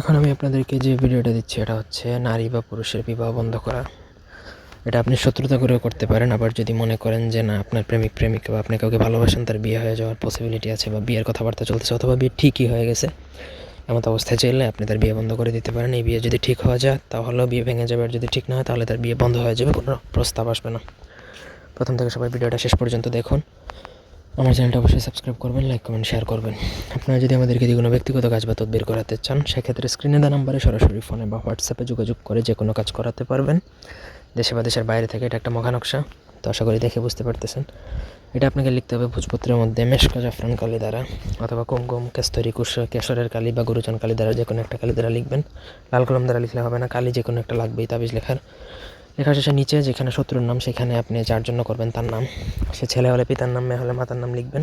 এখন আমি আপনাদেরকে যে ভিডিওটা দিচ্ছি, এটা হচ্ছে নারী বা পুরুষের বিবাহ বন্ধ করা। এটা আপনি শত্রুতা করেও করতে পারেন, আবার যদি মনে করেন যে না, আপনার প্রেমিক প্রেমিক বা আপনি কাউকে ভালোবাসেন, তার বিয়ে হয়ে যাওয়ার পসিবিলিটি আছে বা বিয়ের কথাবার্তা চলতেছে, অথবা বিয়ে ঠিকই হয়ে গেছে, এমন অবস্থায় চাইলে আপনি তার বিয়ে বন্ধ করে দিতে পারেন। এই বিয়ে যদি ঠিক হয়ে যায়, তাহলেও বিয়ে ভেঙে যাবে, আর যদি ঠিক না হয়, তাহলে তার বিয়ে বন্ধ হয়ে যাবে, কোনো প্রস্তাব আসবে না। প্রথম থেকে সবাই ভিডিওটা শেষ পর্যন্ত দেখুন। আমার চ্যানেলটা অবশ্যই সাবস্ক্রাইব করবেন লাইক কমেন্ট শেয়ার করবেন। আপনারা যদি আমাদেরকে দিয়ে কোনো ব্যক্তিগত কাজ বা তদবির করাতে চান, সেক্ষেত্রে স্ক্রিনে দেওয়া নাম্বারে সরাসরি ফোনে বা হোয়াটসঅ্যাপে যোগাযোগ করে যে কোনো কাজ করাতে পারবেন। দেশে বা দেশের বাইরে থেকে এটা একটা মখা নকশা, তো আশা করি দেখে বুঝতে পারতেছেন। এটা আপনাকে লিখতে হবে ভোজপত্রের মধ্যে মেশকা জাফরান কালি দ্বারা, অথবা কুমকুম, কেস্তরি, কুশ, কেশরের কালি বা গুরুচন কালি দ্বারা যে কোনো একটা কালি দ্বারা লিখবেন। লাল কলম দ্বারা লিখলে হবে না, কালি যে কোনো একটা লাগবেই, তাবিজ লেখার। লেখা শেষে নিচে, যেখানে শত্রুর নাম, সেখানে আপনি যার জন্য করবেন তার নাম। সে ছেলে হলে, পিতার নাম, মেয়ে হলে, মাতার নাম লিখবেন।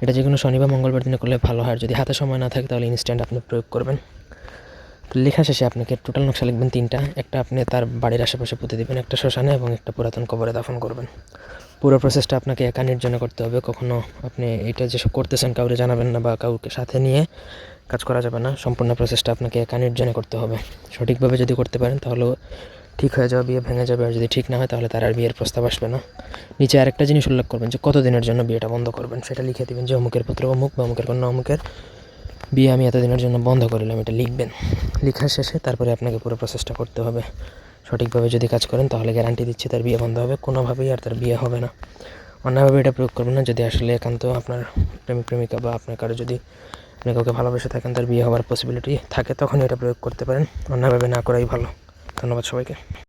এটা যে কোনো শনি বা মঙ্গলবার দিনে করলে ভালো হয়। যদি হাতে সময় না থাকে, তাহলে ইনস্ট্যান্ট আপনি প্রয়োগ করবেন। তো লেখা শেষে আপনাকে টোটাল নকশা লিখবেন তিনটা। একটা আপনি তার বাড়ির আশেপাশে পুঁতে দেবেন, একটা শ্মশানে এবং একটা পুরাতন কবরে দাফন করবেন। পুরো প্রসেসটা আপনাকে একা নির্জনে করতে হবে। কখনও আপনি এটা যেসব করতেছেন কাউকে জানাবেন না বা কাউকে সাথে নিয়ে কাজ করা যাবে না। সম্পূর্ণ প্রসেসটা আপনাকে একা নির্জনে করতে হবে। সঠিকভাবে যদি করতে পারেন তাহলে ঠিক হয়ে যাবে, বিয়ে ভেঙে যাবে, আর যদি ঠিক না হয় তাহলে তার আর বিয়ের প্রস্তাব আসবে না। নিচে আরেকটা জিনিস উল্লেখ করবেন যে কতদিনের জন্য বিয়েটা বন্ধ করবেন? সেটা লিখে দেবেন যে অমুকের পুত্র অমুক বা অমুকের কন্যা অমুকের। বিয়ে আমি এতদিনের জন্য বন্ধ করিলাম, এটা লিখবেন। লেখার শেষে তারপরে আপনাকে পুরো প্রসেসটা করতে হবে। সঠিকভাবে যদি কাজ করেন তাহলে গ্যারান্টি দিচ্ছি তার বিয়ে বন্ধ হবে, কোনোভাবেই আর তার বিয়ে হবে না। অন্যভাবে এটা প্রয়োগ করবেন না, যদি আসলে একান্ত আপনার প্রেমিক প্রেমিকা বা আপনার কারও যদি আপনি কাউকে ভালোবেসে থাকেন, তার বিয়ে হওয়ার পসিবিলিটি থাকে তখন এটা প্রয়োগ করতে পারেন। অন্যভাবে না করাই ভালো। ধন্যবাদ সবাইকে।